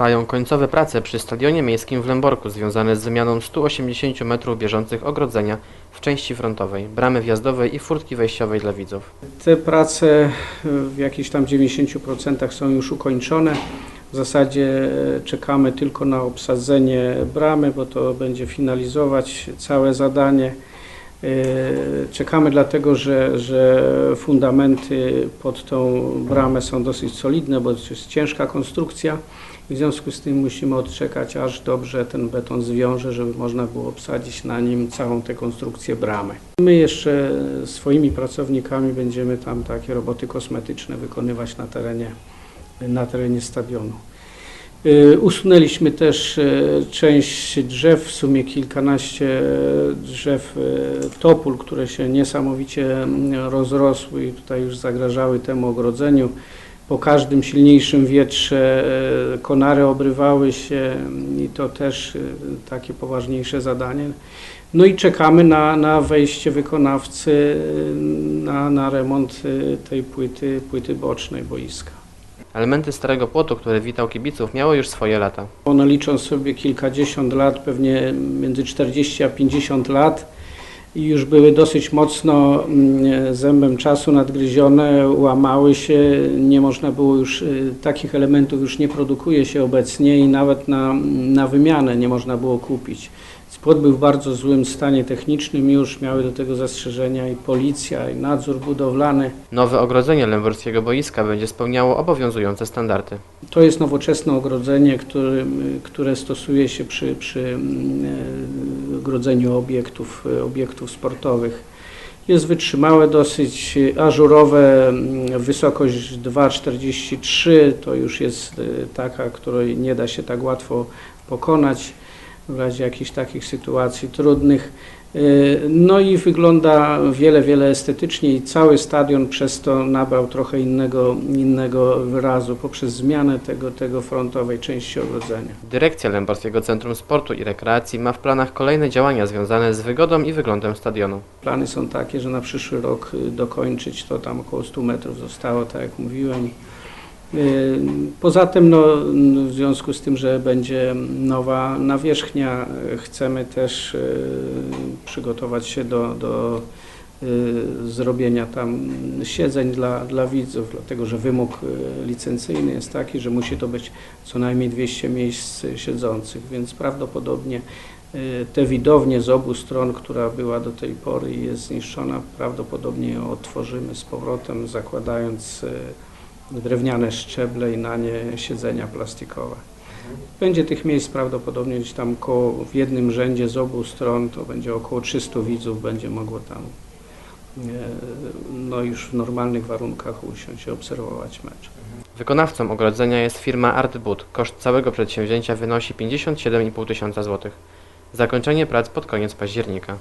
Trwają końcowe prace przy Stadionie Miejskim w Lęborku związane z wymianą 180 metrów bieżących ogrodzenia w części frontowej, bramy wjazdowej i furtki wejściowej dla widzów. Te prace w jakichś tam 90% są już ukończone. W zasadzie e, czekamy tylko na obsadzenie bramy, bo to będzie finalizować całe zadanie. E, Czekamy dlatego, że, że fundamenty pod tą bramę są dosyć solidne, bo to jest ciężka konstrukcja. W związku z tym musimy odczekać, aż dobrze ten beton zwiąże, żeby można było obsadzić na nim całą tę konstrukcję bramy. My jeszcze swoimi pracownikami będziemy tam takie roboty kosmetyczne wykonywać na terenie, na terenie stadionu. Y, Usunęliśmy też y, część drzew, w sumie kilkanaście drzew y, topól, które się niesamowicie mm, rozrosły i tutaj już zagrażały temu ogrodzeniu. Po każdym silniejszym wietrze konary obrywały się mm, i to też takie poważniejsze zadanie. No i czekamy na, na wejście wykonawcy na, na remont tej płyty, płyty bocznej boiska. Elementy starego płotu, który witał kibiców, miały już swoje lata. One liczą sobie kilkadziesiąt lat, pewnie między 40 a 50 lat i już były dosyć mocno mm, zębem czasu nadgryzione, łamały się, nie można było już, y, takich elementów już nie produkuje się obecnie i nawet na, na wymianę nie można było kupić. Płot był w bardzo złym stanie technicznym, już miały do tego zastrzeżenia i policja, i nadzór budowlany. Nowe ogrodzenie lęborskiego boiska będzie spełniało obowiązujące standardy. To jest nowoczesne ogrodzenie, które, które stosuje się przy, przy mm, e, ogrodzeniu obiektów, e, obiektów sportowych. Jest wytrzymałe, dosyć ażurowe, mm, wysokość 2,43 to już jest e, taka, której nie da się tak łatwo pokonać w razie jakichś takich sytuacji trudnych. Y, No i wygląda wiele, wiele estetycznie i cały stadion przez to nabrał trochę innego, innego wyrazu poprzez zmianę tego, tego frontowej części ogrodzenia. Dyrekcja Lęborskiego Centrum Sportu i Rekreacji ma w planach kolejne działania związane z wygodą i wyglądem stadionu. Plany są takie, że na przyszły rok y, dokończyć to tam około 100 metrów zostało, tak jak mówiłem. Y, Poza tym, no, w związku z tym, że będzie nowa nawierzchnia, y, chcemy też y, przygotować się do, do zrobienia tam siedzeń dla, dla widzów, dlatego że wymóg licencyjny jest taki, że musi to być co najmniej 200 miejsc siedzących, więc prawdopodobnie te widownie z obu stron, która była do tej pory i jest zniszczona, prawdopodobnie ją otworzymy z powrotem, zakładając drewniane szczeble i na nie siedzenia plastikowe. Będzie tych miejsc prawdopodobnie gdzieś tam koło, w jednym rzędzie z obu stron, to będzie około 300 widzów, będzie mogło tam e, no już w normalnych warunkach usiąść i obserwować mecz. Wykonawcą ogrodzenia jest firma Artboot. Koszt całego przedsięwzięcia wynosi 57,5 tysiąca złotych. Zakończenie prac pod koniec października.